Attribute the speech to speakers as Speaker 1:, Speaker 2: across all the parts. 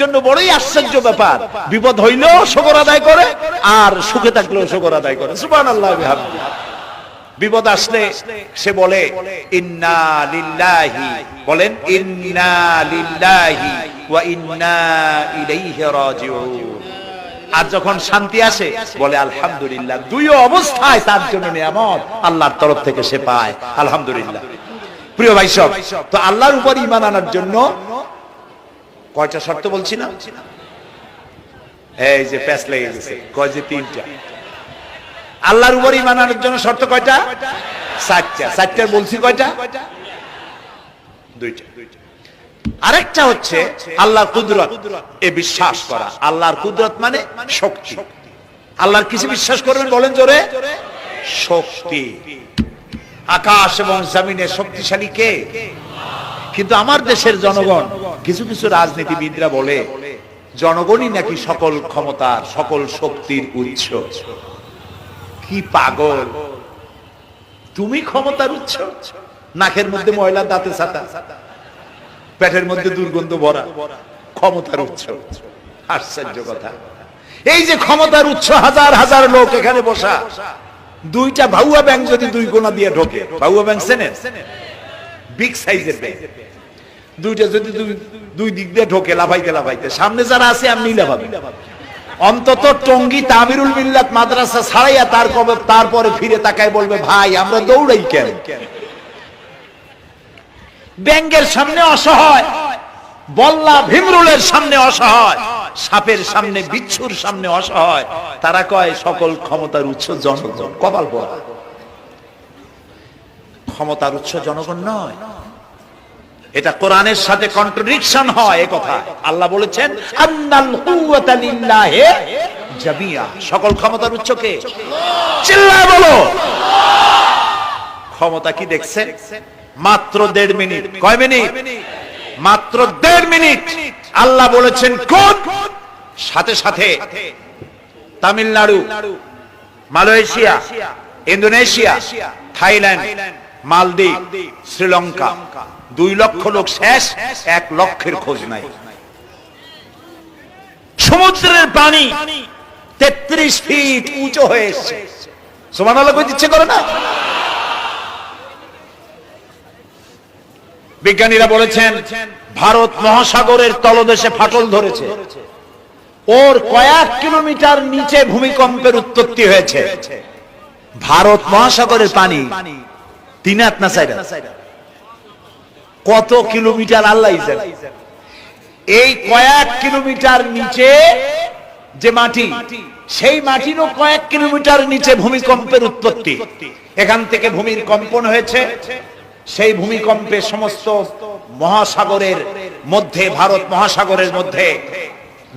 Speaker 1: জন্য বড়ই আশ্চর্য ব্যাপার। বিপদ হইলেও শকর আদায় করে, আর সুখে থাকলেও শকর আদায় করে। সুবান আল্লাহ বিপদ আসলে সে বলে, ইন্না লিল্লাহি। বলেন, ইন্না লিল্লাহি ওয়া ইন্না ইলাইহি রাজিউন। আর যখন শান্তি আসে, বলে, আলহামদুলিল্লাহ। দুই অবস্থায় তার জন্য নিয়ামত আল্লাহর তরফ থেকে সে পায়। আলহামদুলিল্লাহ। প্রিয় ভাই সব, তো আল্লাহর উপর ঈমান আনার জন্য কয়টা শর্ত বলছি না? এই যে প্যাস লেগে গেছে। কয় যে তিনটা? আল্লাহর উপর আনার জন্য শর্ত কয়টা? চারটা। চারটার বলছি কয়টা? দুইটা। আরেকটা হচ্ছে আল্লাহর কুদরত। এ বিশ্বাস করা। আল্লাহর কুদরত মানে শক্তি। আল্লাহর কিছু বিশ্বাস করবেন বলেন জোরে? শক্তি। আকাশ এবং জমিনের শক্তিশালী কে? কিন্তু আমার দেশের জনগণ কিছু কিছু রাজনীতিবিদরা বলে জনগণই নাকি সকল ক্ষমতার সকল শক্তির উৎস। কি পাগল? তুমি ক্ষমতার উৎস? নাকের মধ্যে ময়লা দাঁতে ছাতা। পেটের মধ্যে দুর্গন্ধ ভরা। ক্ষমতার উৎস। আশ্চর্য কথা। এই যে ক্ষমতার উৎস হাজার হাজার লোক এখানে বসা। দুইটা ভাউয়া ব্যাংক যদি দুই কোনা দিয়ে ঢোকে ভাউয়া ব্যাংক চেনেন বিগ সাইজের ব্যাংক দুইটা যদি দুই- দিক দিয়ে ঢোকে, লাফাইতে লাফাইতে। সামনে যারা আছে আপনি লাফাবেন অন্তত টঙ্গি তামিরুল মিল্লাত মাদ্রাসা ছাড়াইয়া তার কবে তারপরে ফিরে তাকায় বলবে, ভাই, আমরা দৌড়াই কেন? ব্যাঙ্গের সামনে অসহায়, বল্লা ভীমরুলের সামনে অসহায়, সাপের সামনে বিচ্ছুর সামনে অসহায়। তারা কয়, সকল ক্ষমতার উৎস জনগণ। কপাল পড়া ক্ষমতার উৎস জনগণ নয়। এটা কোরআনের সাথে কন্ট্রাডিকশন হয় এ কথা আল্লাহ বলেছেন সকল ক্ষমতার উৎস কে? চিল্লায় বলো। ক্ষমতা কি দেখছেন মাত্র দেড় মিনিট। কয় মিনিট? মাত্র দেড় মিনিট। আল্লাহ বলেছেন, কোন? সাথে সাথে তামিলনাড়ু, মালয়েশিয়া, ইন্দোনেশিয়া, থাইল্যান্ড মালদ্বীপ শ্রীলঙ্কা। দুই লক্ষ লোক শেষ এক লক্ষের খোঁজ নাই। সমুদ্রের পানি তেত্রিশ ফিট উঁচু হয়ে এসছে সমান ইচ্ছে করে না? বিজ্ঞানীরা বলেছেন ভারত মহাসাগরের তলদেশে ফাটল ধরেছে। ওর কয়েক কিলোমিটার নিচে ভূমিকম্পের উৎপত্তি হয়েছে। ভারত মহাসাগরের পানি না কত কিলোমিটার আল্লাহ এই কয়েক কিলোমিটার নিচে যে মাটি, সেই মাটিরও কয়েক কিলোমিটার নিচে ভূমিকম্পের উৎপত্তি। এখান থেকে ভূমির কম্পন হয়েছে। সেই ভূমিকম্পে সমস্ত মহাসাগরের মধ্যে, ভারত মহাসাগরের মধ্যে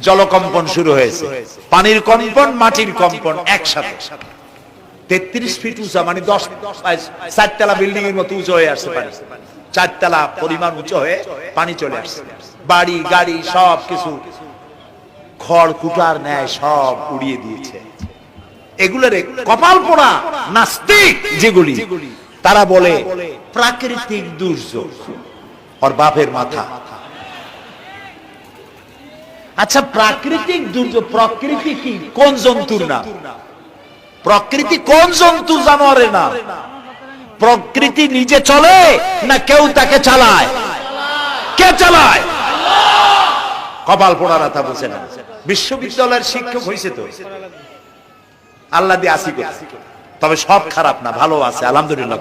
Speaker 1: জলকম্পন শুরু হয়েছে। পানির কম্পন, মাটির কম্পন একসাথে। তেত্রিশ ফিট উঁচা মানে দশ চারতলা বিল্ডিং এর মতো উঁচু হয়ে আসছে পানি চারতলা পরিমাণ উঁচু হয়ে পানি চলে আসছে বাড়ি, গাড়ি, সব কিছু। খড় কুটার নেয় সব উড়িয়ে দিয়েছে। এগুলোরে কপাল পোড়া নাস্তিক যেগুলি, তারা বলে প্রাকৃতিক দুর্যোগ। ওর বাপের মাথা। আচ্ছা প্রাকৃতিক দুর্যোগ প্রকৃতি কি? কোন জন্তুর নাম? প্রকৃতি কোন জন্তু জানোয়ারের নাম প্রকৃতি নিজে চলে না কেউ তাকে চালায়? কে চালায়? কপাল পোড়ারা তা বুঝে না। বিশ্ববিদ্যালয়ের শিক্ষক হয়েছে তো। আল্লাহ দিয়ে আসি তবে সব খারাপ না, ভালো আছে, আলহামদুলিল্লাহ।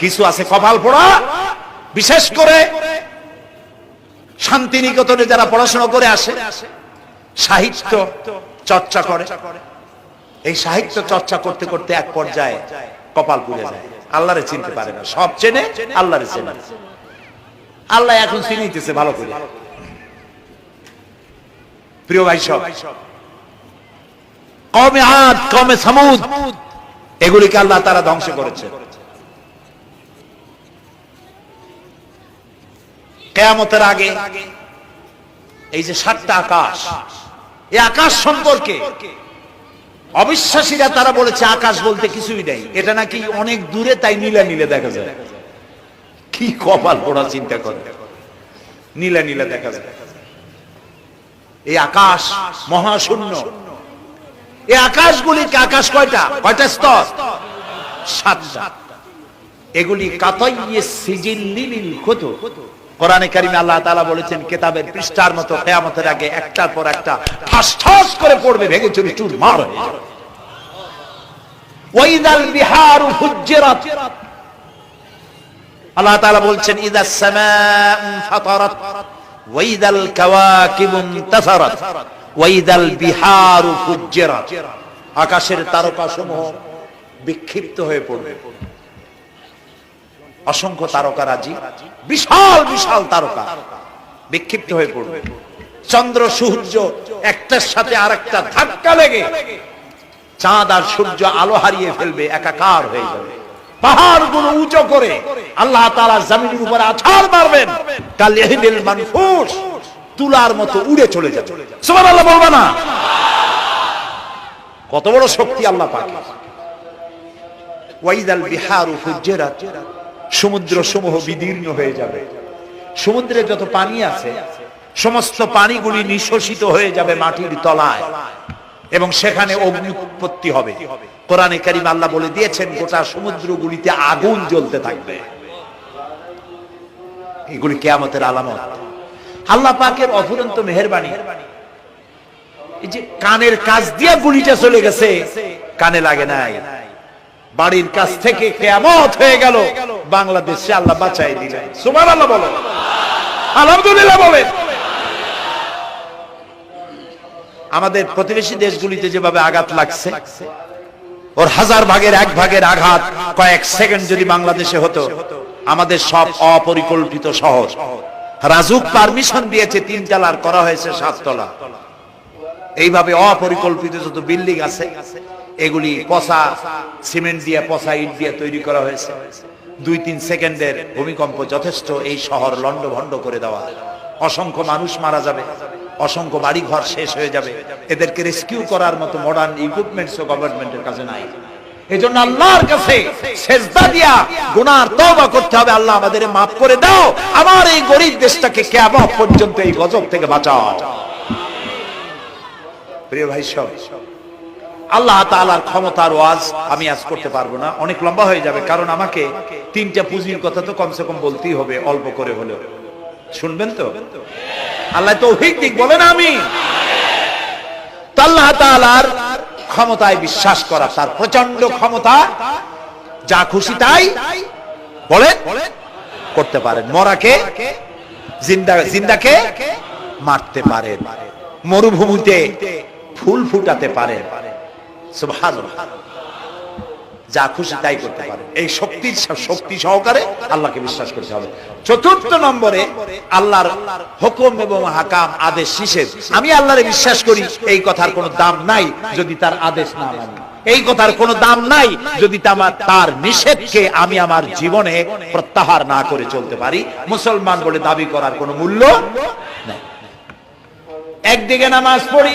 Speaker 1: কিছু আছে কপাল পোড়া, বিশেষ করে শান্তিনিকেতনে যারা পড়াশোনা করে আসে, সাহিত্য চর্চা করে। এই সাহিত্য চর্চা করতে করতে এক পর্যায়ে কপাল পুড়ে যায়। আল্লাহরে চিনতে পারে না। সব চেনে, আল্লাহরে চেনে। আল্লাহ এখন চিনিতেছে ভালো করে। প্রিয় ভাই সব কমে আদ কমে সামুদ, এগুলিকে আল্লাহ তারা ধ্বংস করেছে। কেয়ামতের আগে এই যে সাতটা আকাশ, এই আকাশ সম্পর্কে অবিশ্বাসীরা তারা বলেছে, আকাশ বলতে কিছুই নেই। এটা নাকি অনেক দূরে, তাই নীলা নীলে দেখা যায়। কি কপাল পোড়া চিন্তা করে। নীলা নীলা দেখা যায়। এই আকাশ মহাশূন্য। এই আকাশগুলিকে আকাশ কয়টা? কয়টা স্তর? সাতটা। এগুলি কাতাইয়ে সিজিল্লিল খুতু কোরআনে কারিমে আল্লাহ তাআলা বলেছেন, কিতাবের পৃষ্ঠার মতো কিয়ামতের আগে একটার পর একটা ঠাস ঠাস করে পড়বে, ভেঙে চুরি চুরমার হয়ে যাবে। ওয়াইদাল আল্লাহ বলছেন ওয়াইদাল ওয়াইদাল আকাশের তারকাসমূহ বিক্ষিপ্ত হয়ে পড়বে। অসংখ্য তারকারাজি বিশাল বিশাল তারকা। বিক্ষিপ্ত হয়ে পড়বে চন্দ্র, সূর্য একটার সাথে আরেকটা ধাক্কা লেগে চাঁদ আর সূর্য আলো হারিয়ে ফেলবে, একাকার হয়ে যাবে। পাহাড়গুলো উঁচু করে আল্লাহ তাআলা জমিনের উপরে আছাড় মারবেন। কাল ইহদিল মানফুস তুলার মতো উড়ে চলে যাবে। সুবহানাল্লাহ বলবা না? কত বড় শক্তি আল্লাহ পাক। ওয়াইদাল বিহারু ফুজ্জিরাত। সমুদ্র সমূহ বিদীর্ণ হয়ে যাবে। সমুদ্রে যত পানি আছে, সমস্ত পানিগুলি নিঃশোষিত হয়ে যাবে মাটির তলায় এবং সেখানে অগ্নি উৎপত্তি হবে। কোরআনে কারিম আল্লাহ বলে দিয়েছেন, গোটা সমুদ্রগুলিতে আগুন জ্বলতে থাকবে। এগুলি কেয়ামতের আলামত। আল্লাহ পাকের অফুরন্ত মেহেরবানি। এই যে কানের কাজ দিয়ে গুলিটা চলে গেছে, কানে লাগে নাই। বাড়ির কাছ থেকে কেয়ামত হয়ে গেল। বাংলাদেশে আল্লাহ বাঁচাই দিলেন। সুমান আল্লাহ বলো আলহামদুলিল্লাহ বলেন। আমাদের প্রতিবেশী দেশগুলিতে যেভাবে আঘাত লাগছে, ওর হাজার ভাগের এক ভাগের আঘাত কয়েক সেকেন্ড যদি বাংলাদেশে হতো, আমাদের সব অপরিকল্পিত শহর। রাজুক পারমিশন দিয়েছে, তিন তলার করা হয়েছে সাততলা এইভাবে অপরিকল্পিত যত বিল্ডিং আছে এগুলি পচা, সিমেন্ট দিয়ে পচা ইট দিয়ে তৈরি করা হয়েছে। দুই তিন সেকেন্ডের ভূমিকম্প যথেষ্ট এই শহর লন্ড ভন্ড করে দেওয়া। অসংখ্য মানুষ মারা যাবে, অসংখ্য বাড়ি ঘর শেষ হয়ে যাবে। এদেরকে রেস্কিউ করার মতো মডার্ন ইকুইপমেন্টস গভর্নমেন্টের কাছে নাই। এজন্য আল্লাহর কাছে সেজদা দিয়া গুনার তওবা করতে হবে। আল্লাহ আমাদের মাফ করে দাও। আমার এই গরিব দেশটাকে কিয়ামত পর্যন্ত এই গজব থেকে বাঁচাও। প্রিয় ভাই সব আল্লাহ তাআলার ক্ষমতার ওয়াজ আমি আজ করতে পারব না। অনেক লম্বা হয়ে যাবে, কারণ আমাকে তিনটা পুঁজির কথা তো কমসে কম বলতেই হবে, অল্প করে হলেও। শুনবেন তো? আল্লাহ তো দিক, বলেন আমি আল্লাহ তাআলার ক্ষমতায় বিশ্বাস করা, তার প্রচণ্ড ক্ষমতা, যা খুশি তাই বলেন, করতে পারেন। মরাকে, জিন্দা, জিন্দাকে মারতে পারেন। মরুভূমিতে ফুল ফুটাতে পারেন। যা খুশি তাই করতে পারে। এই শক্তির শক্তি সহকারে আল্লাহকে বিশ্বাস করতে হবে। চতুর্থ নম্বরে আল্লাহর হুকুম এবং হাকাম আদেশ আমি আল্লাহরে বিশ্বাস করি, এই কথার কোনো দাম নাই যদি তার আদেশ না মানি। এই কথার কোনো দাম নাই যদি তার নিষেধকে আমি আমার জীবনে প্রত্যাহার না করে চলতে পারি। মুসলমান বলে দাবি করার কোনো মূল্য একদিকে নামাজ পড়ি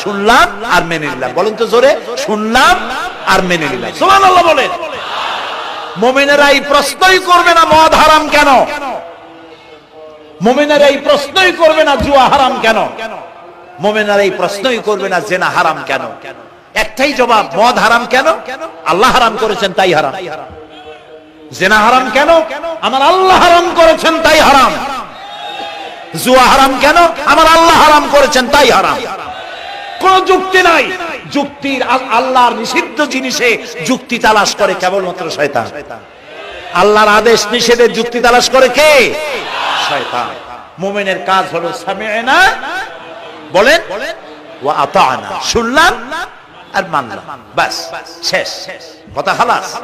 Speaker 1: শুনলাম আর মেনে নিলাম। তো জোরে, শুনলাম আর মেনে নিলাম। বলেন। মুমিনেরা এই প্রশ্নই করবে না মদ হারাম কেন? মুমিনেরা এই প্রশ্নই করবে না জুয়া হারাম কেন? এই প্রশ্নই করবে না জেনা হারাম কেন? একটাই জবাব, মদ হারাম কেন? আল্লাহ হারাম করেছেন, তাই হারাম। জেনা হারাম কেন? আমার আল্লাহ হারাম করেছেন, তাই হারাম। জুয়া হারাম কেন? আমার আল্লাহ হারাম করেছেন, তাই হারাম। কোন যুক্তি নাই। যুক্তির আল্লাহর নিষিদ্ধ জিনিসে যুক্তি তালাশ করে কেবলমাত্র শয়তান। আল্লাহর আদেশ নিষেধের যুক্তি তালাশ করে কে? শয়তান। মুমিনের কাজ হলো সামি'না বলেন, ওয়া আতা'না শুনলাম আর মানলাম। বাস শেষ। কথা খালাস।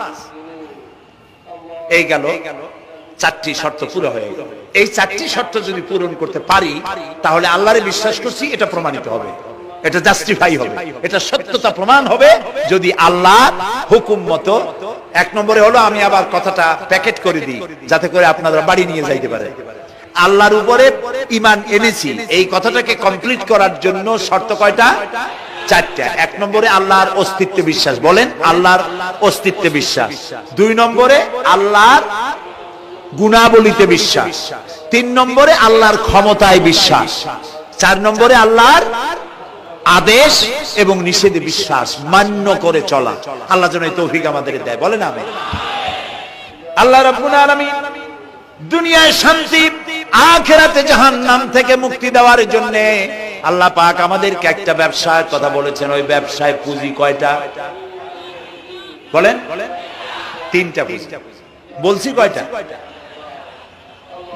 Speaker 1: এই গেল চারটি শর্ত পুরো হয়ে গেল। এই চারটি শর্ত যদি পূরণ করতে পারি, তাহলে আল্লাহরে বিশ্বাস করছি এটা প্রমাণিত হবে। এটা জাস্টিফাই হবে। এটা সত্যতা প্রমাণ হবে যদি আল্লাহ হুকুম মতো, এক নম্বরে হলো আমি আবার কথাটা প্যাকেট করে দিই, যাতে করে আপনারা বাড়ি নিয়ে যাইতে পারে। আল্লাহর উপরে ইমান এনেছি, এই কথাটাকে কমপ্লিট করার জন্য শর্ত কয়টা? চারটা। এক নম্বরে আল্লাহর অস্তিত্বে বিশ্বাস। বলেন, আল্লাহর অস্তিত্বে বিশ্বাস। দুই নম্বরে আল্লাহর গুণাবলিতে বিশ্বাস। তিন নম্বরে আল্লাহর ক্ষমতায় বিশ্বাস। চার নম্বরে আল্লাহর আদেশ এবং নিষেধে বিশ্বাস। মান্য করে চলা। আল্লাহ যেন তৌফিক আমাদের দেয়। বলেন আমি আল্লাহ রাব্বুল আলামিন দুনিয়ায় শান্তি, আখেরাতে জাহান্নাম থেকে মুক্তি দেওয়ার জন্য আল্লাহ পাক আমাদেরকে একটা ব্যবসায় কথা বলেছেন। ওই ব্যবসায় পুঁজি কয়টা? বলেন। তিনটা পুঁজি। বলছি কয়টা?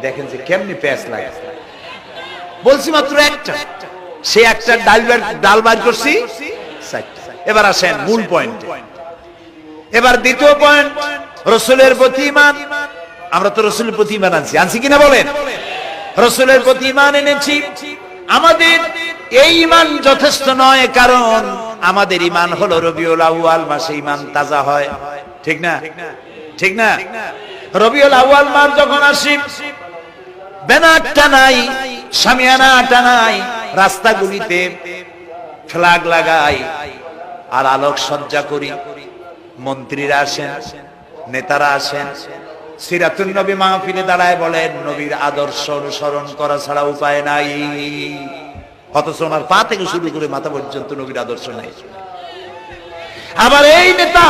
Speaker 1: দেখেন যে কেমনি প্যাস লাগে। বলছি মাত্র একটা। সে একটা ডাল ডাল বার করছি এবার আসেন মূল পয়েন্ট এবার দ্বিতীয় পয়েন্ট রসুলের প্রতি ইমান আমরা তো রসুলের প্রতি ইমান আনছি। আনছি কিনা বলেন? রসুলের প্রতি ইমান এনেছি। আমাদের এই ইমান যথেষ্ট নয়, কারণ আমাদের ইমান হলো রবিউল আউয়াল মাসে ইমান তাজা হয়। ঠিক না? ঠিক না? রবিউল আউয়াল মাস যখন আসি ব্যানার টানাই, সামিয়ানা টানাই, রাস্তাগুলিতে লাগাই আর আলোক সজ্জা করি। মন্ত্রীরা আসেন, নেতারা আসেন। সিরাতুন নবী মাহফিলে দাঁড়ায় বলেন, নবীর আদর্শ অনুসরণ করা ছাড়া উপায় নাই। অথচ ওনার পা থেকে শুরু করে মাথা পর্যন্ত নবীর আদর্শ নাই। আবার এই নেতা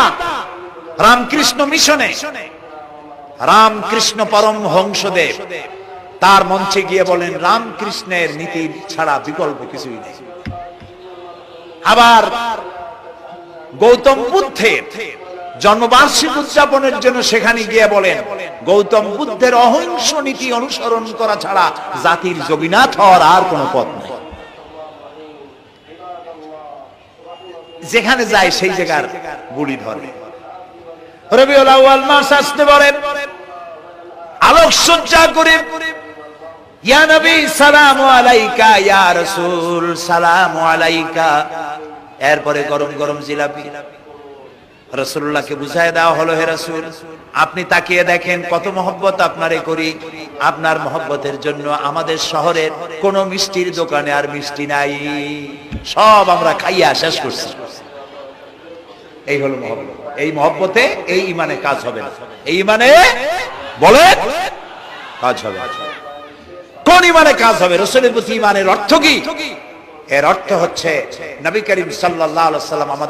Speaker 1: রামকৃষ্ণ মিশনে, রামকৃষ্ণ পরম হংসদেব তার মঞ্চে গিয়ে বলেন, রামকৃষ্ণের নীতি ছাড়া বিকল্প কিছুই নেই। আবার গৌতম বুদ্ধের জন্মবার্ষিক উদযাপনের জন্য সেখানে গিয়ে বলেন, গৌতম বুদ্ধের অহিংস নীতি অনুসরণ করা ছাড়া জাতির জগিনাথ হওয়ার আর কোনো পথ নেই। যেখানে যায় সেই জায়গার গুলি ধরে। রবিউল আউয়াল মাস আসতে বলেন আলোক সজ্জা করে ইয়া নবী, সালাম আলাইকা, ইয়া রাসূল, সালাম আলাইকা। এরপরে গরম গরম জিলাপি। রসুল্লাহকে বুঝায় দেওয়া হলো, হে রসুল, আপনি তাকিয়ে দেখেন কত মহব্বত আপনারে করি। আপনার মহব্বতের জন্য আমাদের শহরের কোন মিষ্টির দোকানে আর মিষ্টি নাই। সব আমরা খাইয়া শেষ করছি। এই হলো মহব্বত। এই মহব্বতে এই ইমানে কাজ হবে না। এই ইমানে বলে কাজ হবে কোন ইমানে কাজ হবে? রসুলের প্রতি ইমানের অর্থ কি? এর অর্থ হচ্ছে, নবী করিম সাল্লাহ সাল্লাম আমাদের